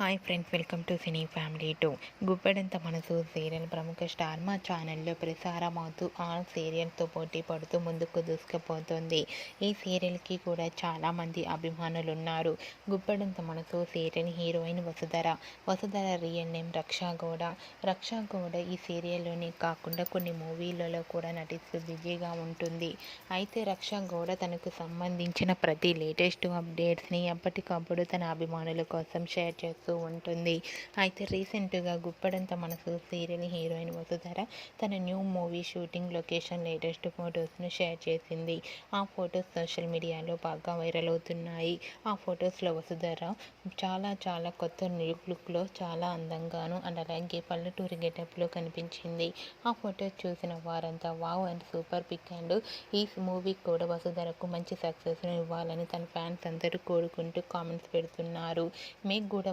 Hi friends welcome to cine family two. Guppedantha Manasu serial ప్రముఖ star మా ఛానల్లో ప్రసారమవుతూ ఆ సీరియల్తో పోటీ పడుతూ ముందుకు దూసుకుపోతుంది. ఈ సీరియల్కి కూడా చాలామంది అభిమానులు ఉన్నారు Guppedantha Manasu serial heroine Vasudhara. Vasudhara real name Raksha Gowda. Raksha Gowda ఈ సీరియల్లోనే కాకుండా కొన్ని మూవీలలో కూడా నటిస్తూ బిజీగా ఉంటుంది. అయితే రక్ష గౌడ తనకు సంబంధించిన ప్రతి లేటెస్ట్ అప్డేట్స్ని ఎప్పటికప్పుడు తన అభిమానుల కోసం షేర్ చేస్తూ ఉంటుంది. అయితే రీసెంట్గా గుప్పడంత మనసు సీరియల్ హీరోయిన్ వసుధర తన new movie shooting location latest ఫొటోస్ను share చేసింది. ఆ ఫొటోస్ సోషల్ మీడియాలో బాగా వైరల్ అవుతున్నాయి. ఆ ఫొటోస్లో వసుధర చాలా చాలా కొత్త న్యూ లుక్లో చాలా అందంగాను అండ్ అలాగే పల్లెటూరి గెటప్లో కనిపించింది. ఆ ఫొటోస్ చూసిన వారంతా wow and super pic and ఈ మూవీ కూడా వసుధరకు మంచి సక్సెస్ను ఇవ్వాలని తన ఫ్యాన్స్ అందరూ కోరుకుంటూ కామెంట్స్ పెడుతున్నారు. మీకు కూడా